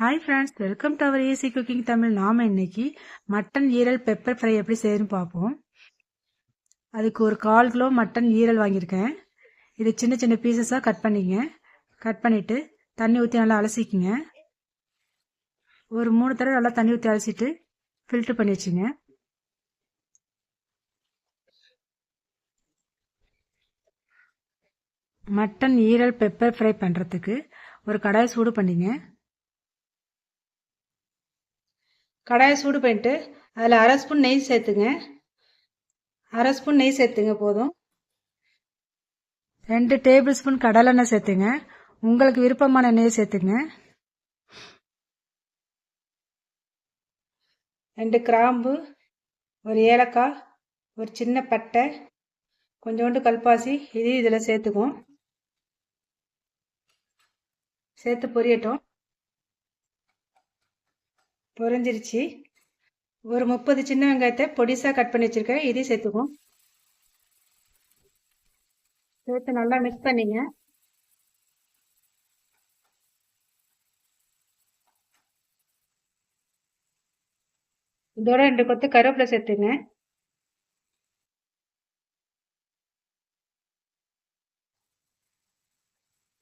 Hi friends welcome to our AC cooking Tamil நாம் இன்னைக்கு mutton ஈரல் பெப்பர் ஃப்ரை எப்படி செய்யணும்னு பார்ப்போம். அதுக்கு ஒரு கால் கிலோ மட்டன் ஈரல் வாங்கியிருக்கேன். இது சின்ன சின்ன பீசஸாக கட் பண்ணிங்க. கட் பண்ணிவிட்டு தண்ணி ஊற்றி நல்லா அலசிக்கிங்க. ஒரு மூணு தடவை நல்லா தண்ணி ஊற்றி அலசிட்டு ஃபில்ட்ரு பண்ணி வச்சுங்க. மட்டன் ஈரல் பெப்பர் ஃப்ரை பண்ணுறதுக்கு ஒரு கடாயை சூடு பண்ணிங்க. கடாயை சூடு பண்ணிட்டு அதில் அரை ஸ்பூன் நெய் சேர்த்துங்க. அரை ஸ்பூன் நெய் சேர்த்துங்க போதும். ரெண்டு டேபிள் ஸ்பூன் கடலெண்ணெய் சேர்த்துங்க. உங்களுக்கு விருப்பமான நெய் சேர்த்துங்க. ரெண்டு கிராம்பு ஒரு ஏலக்காய் ஒரு சின்ன பட்டை கொஞ்சோண்டு கல்பாசி இதையும் இதில் சேர்த்துக்குவோம். சேர்த்து பொரியட்டும். பொரிஞ்சிருச்சு. ஒரு முப்பது சின்ன வெங்காயத்தை பொடிசாக கட் பண்ணி வச்சுருக்கேன். இதையும் சேர்த்துக்குவோம். சேர்த்து நல்லா மிக்ஸ் பண்ணிங்க. இதோட ரெண்டு கொத்து கருவேப்பிலை சேர்த்துங்க.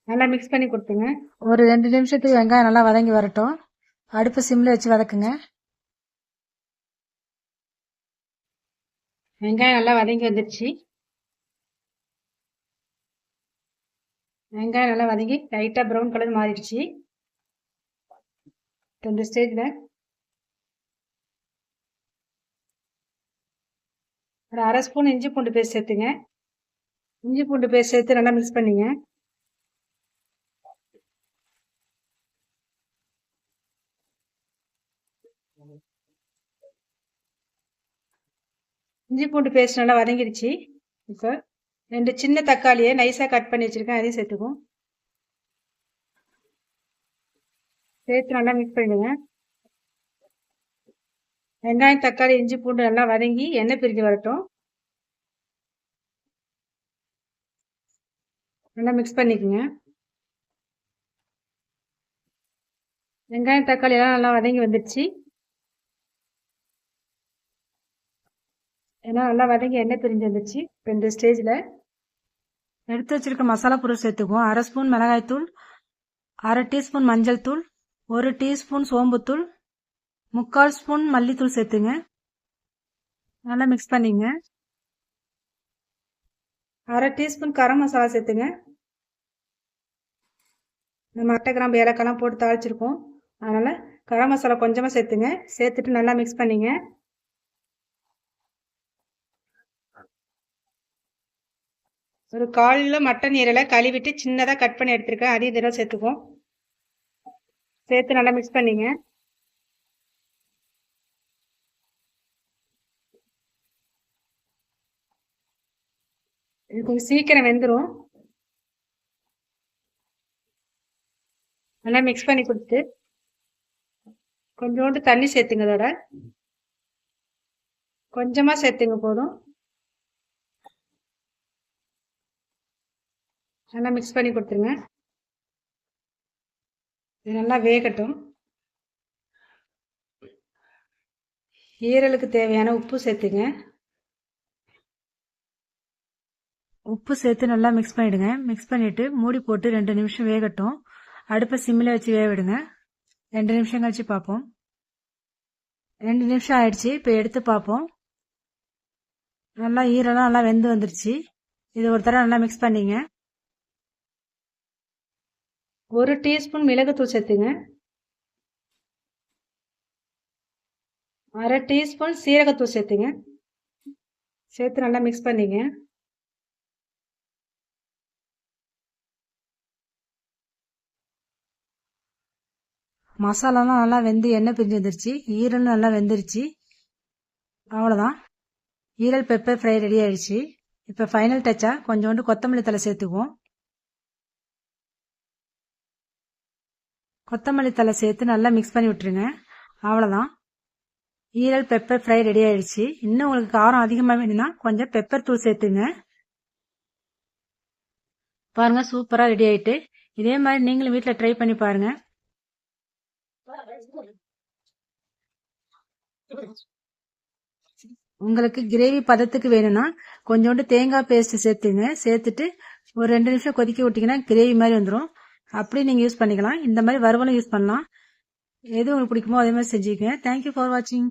நல்லா மிக்ஸ் பண்ணி கொடுத்துங்க ஒரு ரெண்டு நிமிஷத்துக்கு வெங்காயம் நல்லா வதங்கி வரட்டும். அடுப்பு சிம்ல வச்சு வதக்குங்க. வெங்காயம் நல்லா வதங்கி வந்துருச்சு. வெங்காயம் நல்லா வதங்கி லைட்டாக ப்ரௌன் கலர் மாறிடுச்சு. இந்த ஸ்டேஜில் ஒரு அரை ஸ்பூன் இஞ்சி பூண்டு பேஸ்ட் சேர்த்துங்க. இஞ்சி பூண்டு பேஸ்ட் சேர்த்து நல்லா மிக்ஸ் பண்ணிங்க. இஞ்சி பூண்டு பேஸ்ட் நல்லா வதங்கிடுச்சு. இப்போ ரெண்டு சின்ன தக்காளியை நைஸாக கட் பண்ணி வச்சுருக்கேன். அதையும் சேர்த்துக்கும் சேர்த்து நல்லா மிக்ஸ் பண்ணிடுங்க. வெங்காயம் தக்காளி இஞ்சி பூண்டு நல்லா வதங்கி எண்ணெய் பிரிஞ்சு வரட்டும். நல்லா மிக்ஸ் பண்ணிக்கோங்க. வெங்காயம் தக்காளி எல்லாம் நல்லா வதங்கி வந்துடுச்சு. ஏன்னா நல்லா வதங்கி எண்ணெய் பிரிஞ்சு வந்துச்சு இப்போ இந்த ஸ்டேஜில் எடுத்து வச்சிருக்க மசாலா பொருள் சேர்த்துக்குவோம். அரை ஸ்பூன் மிளகாய்த்தூள் அரை டீஸ்பூன் மஞ்சள் தூள் ஒரு டீஸ்பூன் சோம்புத்தூள் முக்கால் ஸ்பூன் மல்லித்தூள் சேர்த்துங்க. நல்லா மிக்ஸ் பண்ணிங்க. அரை டீஸ்பூன் கரம் மசாலா சேர்த்துங்க. நம்ம அட்டை கிராம்பு ஏலக்காய்லாம் போட்டு தாளிச்சிருக்கோம். அதனால் கரம் மசாலா கொஞ்சமாக சேர்த்துங்க. சேர்த்துட்டு நல்லா மிக்ஸ் பண்ணிங்க. ஒரு காலில் மட்டன் ஈரலை கழுவிட்டு சின்னதாக கட் பண்ணி எடுத்துருக்கேன். அதையும் இதெல்லாம் சேர்த்துக்குவோம். சேர்த்து நல்லா மிக்ஸ் பண்ணிங்க. இது கொஞ்சம் சீக்கிரம் வெந்துடும் நல்லா மிக்ஸ் பண்ணி கொடுத்து கொஞ்சோண்டு தண்ணி சேர்த்துங்க அதோட கொஞ்சமாக சேர்த்துங்க போதும். நல்லா மிக்ஸ் பண்ணி கொடுத்துருங்க. இது நல்லா வேகட்டும். ஈரலுக்கு தேவையான உப்பு சேர்த்துங்க. உப்பு சேர்த்து நல்லா மிக்ஸ் பண்ணிவிடுங்க மிக்ஸ் பண்ணிவிட்டு மூடி போட்டு ரெண்டு நிமிஷம் வேகட்டும். அடுப்பை சிம்மில் வச்சு வேவிடுங்க ரெண்டு நிமிஷம் கழிச்சு பார்ப்போம். ரெண்டு நிமிஷம் ஆயிடுச்சு. இப்போ எடுத்து பார்ப்போம். நல்லா ஈரெல்லாம் நல்லா வெந்து வந்துருச்சு. இது ஒரு தடவை நல்லா மிக்ஸ் பண்ணிங்க. ஒரு டீஸ்பூன் மிளகுத்தூள் சேர்த்துங்க. அரை டீஸ்பூன் சீரகத்தூள் சேர்த்துங்க. சேர்த்து நல்லா மிக்ஸ் பண்ணிங்க. மசாலாலாம் நல்லா வெந்து எண்ணெய் பிரிஞ்சு வந்துருச்சு. ஈரலும் நல்லா வெந்துருச்சு. அவ்வளோதான். ஈரல் பெப்பர் ஃப்ரை ரெடி ஆயிடுச்சு. இப்போ ஃபைனல் டச்சாக கொஞ்சோண்டு கொத்தமல்லி தலை சேர்த்துக்குவோம். கொத்தமல்லி தலை சேர்த்து நல்லா மிக்ஸ் பண்ணி விட்டுருங்க. அவ்வளோதான் ஈரல் பெப்பர் ஃப்ரை ரெடி ஆயிடுச்சு. இன்னும் உங்களுக்கு காரம் அதிகமாக வேணும்னா கொஞ்சம் பெப்பர் தூள் சேர்த்துங்க. பாருங்க சூப்பராக ரெடி ஆயிட்டு. இதே மாதிரி நீங்களும் வீட்டில் ட்ரை பண்ணி பாருங்க. உங்களுக்கு கிரேவி பதத்துக்கு வேணும்னா கொஞ்சோண்டு தேங்காய் பேஸ்ட் சேர்த்துங்க. சேர்த்துட்டு ஒரு ரெண்டு நிமிஷம் கொதிக்க விட்டிங்கன்னா கிரேவி மாதிரி வந்துடும் அப்படி நீங்கள் யூஸ் பண்ணிக்கலாம். இந்த மாதிரி வறுவலும் யூஸ் பண்ணலாம். எது உங்களுக்கு பிடிக்குமோ அதே மாதிரி செஞ்சுக்கங்க. தேங்க்யூ ஃபார் வாட்சிங்